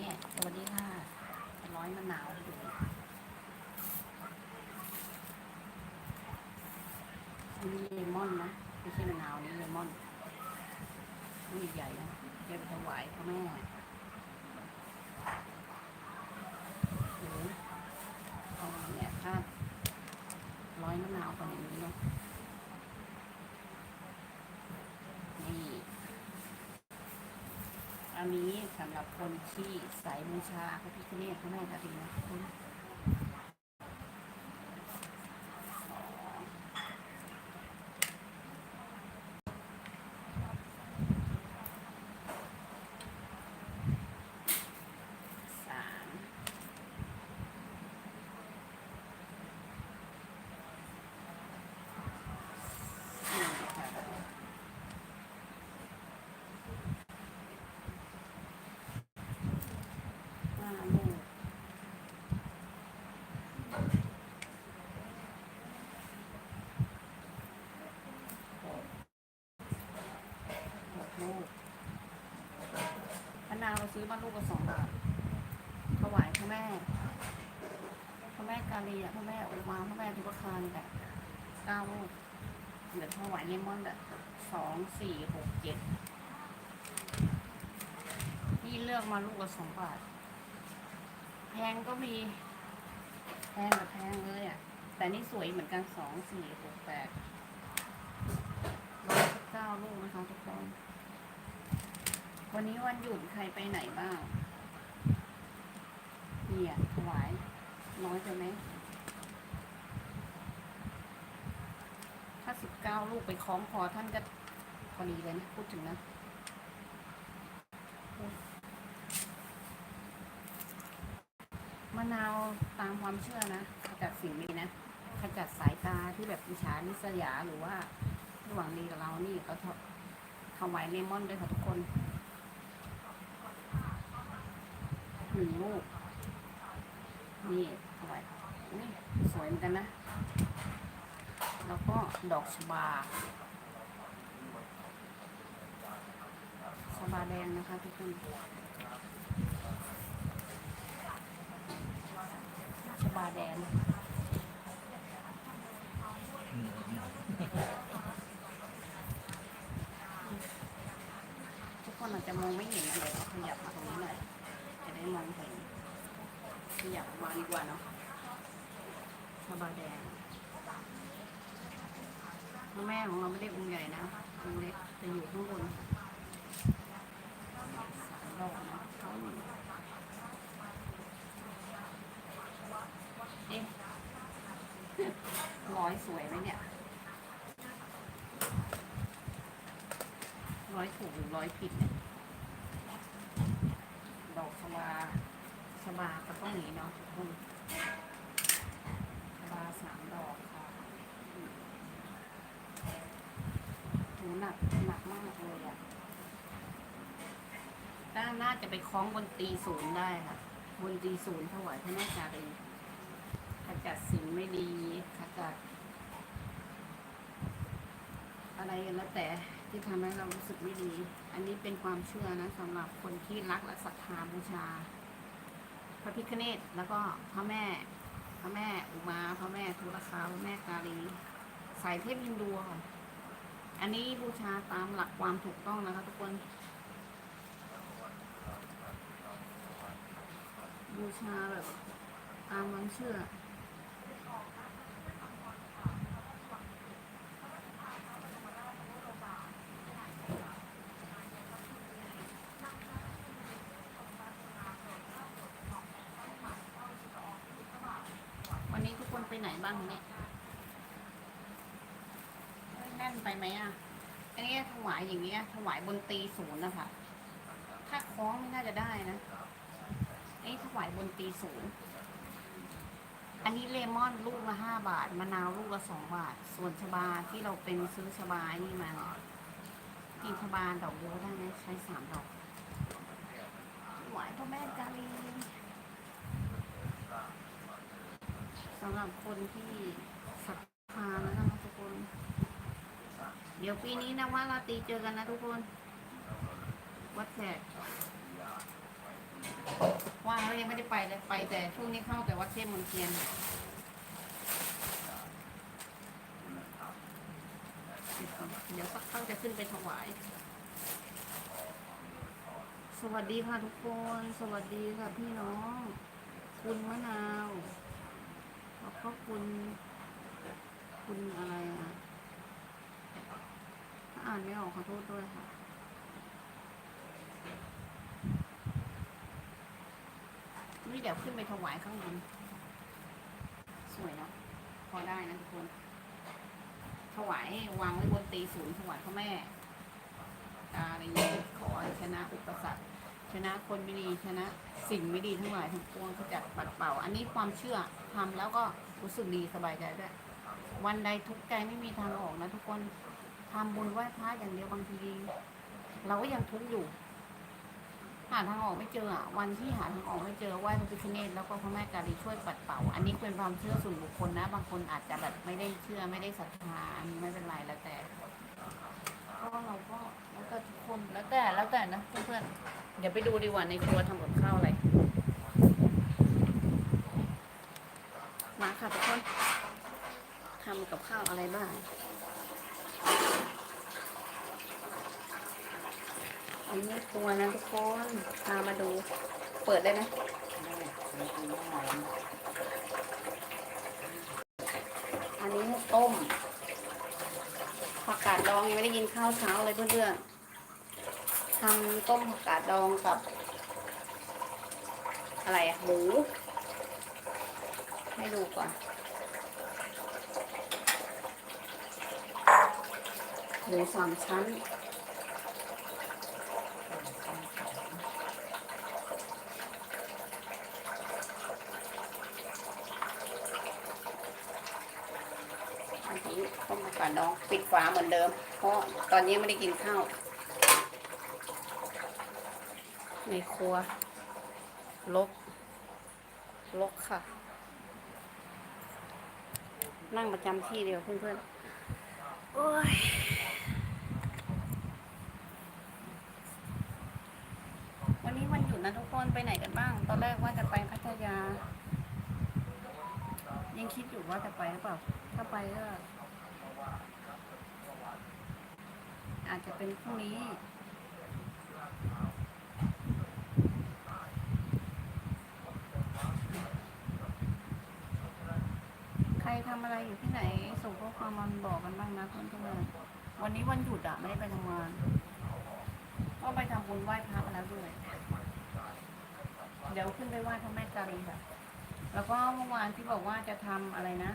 นี่สวัสดีค่ะร้อยมะนาวให้ดูอันนี้เลมอนนะไม่ใช่มะนาวนี่เลมอนลูกใหญ่นะเก็บไปถวายพระแม่หรือเอาเนี่ยถ้าร้อยมะนาวก่อนอย่างนี้เนาะนี่อันนี้ สำหรับคนที่สายบูชาพระพิฆเนศพระแม่กาลีนะคุณสามสี่ค่ะห้าลูกหกหกลูกมะนาวเรา ซื้อมาลูกละสองบาทถวายพระแม่พระแม่กาลีอะพระแม่อุมาพระแม่ทุกคานแบบเก้าลูกเหลือถวายเลมอนแบบสองสี่หกเจ็ดนี่เลือกมาลูกละสองบาทแพงก็มีแพงกับแพงเลยอะแต่นี่สวยเหมือนกันสองสี่หกแปดร้อยเก้าลูกนะคะทุกคน วันนี้วันหยุดใครไปไหนบ้างเนี่ยถวายน้อยไปไหมถ้าสิบเก้าลูกไปคล้องคอท่านก็พอดีเลยนะ พูดถึงนะมะนาวตามความเชื่อนะขจัดสิ่งนี้นะขจัดสายตาที่แบบอิจฉานิสยาหรือว่าหวังดีกับเรานี่ก็ถถวายเลมอนด้วยค่ะทุกคน หนึ่งลูก นี่ถวายอุ้ยสวยเหมือนกันนะ แล้วก็ดอกชบาชบาแดงนะคะทุกคนชบาแดงทุกคนอาจจะมองไม่เห็นนะเดี๋ยวเราขยับมาตรงนี้หน่อย จะได้มองเห็น ขยับมาดีกว่าเนาะชบาแดงแม่ของเราไม่ได้องค์ใหญ่นะองค์เล็กจะอยู่ข้างบนสามดอกนะเอ๊ะร้อยสวยไหมเนี่ย ร้อยถูกหรือร้อยผิดเนี่ย ดอกชบา ชบาก็ต้องหนีเนาะชบาสามดอกค่ะอืมโหนักหนักมากเลยอะด้านน่าจะไปคล้องบนตีศูนย์ได้ค่ะ บนตีศูนย์ถวายพระแม่จารีขจัดสิ่งไม่ดีขจัด อะไรแล้วแต่ที่ทำให้เรารู้สึกไม่ดี อันนี้เป็นความเชื่อนะสำหรับคนที่รักและศรัทธาบูชา พระพิฆเนศแล้วก็พระแม่ พระแม่อุมา พระแม่ทุรคาพระแม่กาลีสายเทพฮินดูค่ะ อันนี้บูชาตามหลักความถูกต้องนะคะทุกคน บูชาแบบตามความเชื่อ วันนี้ทุกคน ไปไหนบ้างเนี่ยแน่นไปไหมอะอันนี้ถวายอย่างเงี้ยถวายบนตีศูนย์นะคะถ้าคล้องไม่น่าจะได้นะอันนี้ถวายบนตีศูนย์อันนี้เลมอนลูกละห้าบาท มะนาวลูกละสองบาท ส่วนชบาที่เราเป็นซื้อชบานี่มากินชบาดอกเดียวได้ไหมใช้สามดอกถวายพระแม่กาลี สำหรับคนที่ศรัทธานะคะทุกคน เดี๋ยวปีนี้นะว่าราตรีเจอกันนะทุกคน วัดแขกแล้วยังไม่ได้ไปเลยไปแต่ช่วงนี้เข้าแต่วัดเทพมนเทียนเดี๋ยวสักพักจะขึ้นไปถวาย สวัสดีค่ะทุกคน สวัสดีค่ะพี่น้อง คุณมะนาว แล้วก็คุณ คุณอะไรอะถ้าอ่านไม่ออกขอโทษด้วยค่ะนี่เดี๋ยวขึ้นไปถวายข้างบนสวยเนาะพอได้นะทุกคน ถวายวางไว้บนตีศูนย์ถวายพระแม่อะไรอย่างเงี้ยขอชนะอุปสรรคชนะคนไม่ดีชนะสิ่งไม่ดีทั้งหลายทั้งปวงขจัดปัดเป่า อันนี้ความเชื่อ ทำแล้วก็รู้สึกดีสบายใจด้วย วันใดทุกข์ใจไม่มีทางออกนะทุกคนทำบุญไหว้พระอย่างเดียวบางที เราก็ยังทุกข์อยู่ หาทางออกไม่เจออะวันที่หาทางออกไม่เจอไหว้พระพิฆเนศแล้วก็พระแม่กาลีช่วยปัดเป่า อันนี้เป็นความเชื่อส่วนบุคคลนะ บางคนอาจจะแบบไม่ได้เชื่อไม่ได้ศรัทธาอันนี้ไม่เป็นไรแล้วแต่ก็เราก็แล้วแต่ทุกคนแล้วแต่แล้วแต่นะเพื่อนๆเดี๋ยวไปดูดีกว่าในครัวทำกับข้าวอะไร มา ค่ะทุกคนทำกับข้าวอะไรบ้าง อันนี้ครัวนะทุกคนพามาดู เปิดได้ไหมอันนี้ต้มผักกาดดองยังไม่ได้กินข้าวเช้าเลยเพื่อนๆทำต้มผักกาดดองกับ อะไรอะหมู ให้ดูก่อนหมูสามชั้นอันนี้ต้มผักกาดดองปิดฝาเหมือนเดิม เพราะตอนนี้ไม่ได้กินข้าว ในครัวลกลกค่ะ นั่งประจำที่เดียวเพื่อนๆ โอ้ยวันนี้วันหยุดนะทุกคนไปไหนกันบ้าง ตอนแรกว่าจะไปพัทยา ยังคิดอยู่ว่าจะไปหรือเปล่า ถ้าไปก็อาจจะเป็นพรุ่งนี้ ใครทำ อยู่ที่ไหน ส่งข้อความมาบอกกันบ้างนะเพื่อนๆวันนี้วันหยุดอะไม่ได้ไปทำงาน ก็ไปทำบุญไหว้พระมาแล้วด้วย เดี๋ยวขึ้นไปไหว้พระแม่กาลีค่ะ แล้วก็เมื่อวานที่บอกว่าจะทำอะไรนะ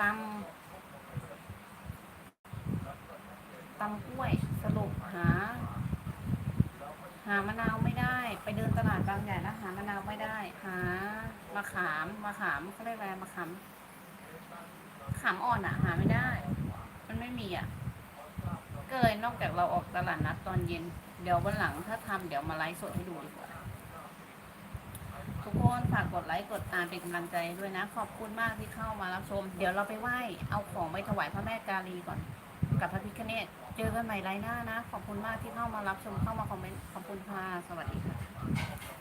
ตำตำกล้วยสรุปหา หามะนาวไม่ได้ ไปเดินตลาดบางใหญ่แล้วหามะนาวไม่ได้ หามะขามมะขามเขาเรียกอะไรมะขามขามอ่อนอะหาไม่ได้ มันไม่มีอะก็เลยนอกจากเราออกตลาดนัดตอนเย็น เดี๋ยววันหลังถ้าทำเดี๋ยวมาไลฟ์สดให้ดูดีกว่าทุกคนฝากกดไลค์กดตามเป็นกำลังใจด้วยนะ ขอบคุณมากที่เข้ามารับชม เดี๋ยวเราไปไหว้เอาของไปถวายพระแม่กาลีก่อน กับพระพิฆเนศ เจอกันใหม่ไลน์หน้านะ ขอบคุณมากที่เข้ามารับชมเข้ามาคอมเมนต์ขอบคุณค่ะ สวัสดีค่ะ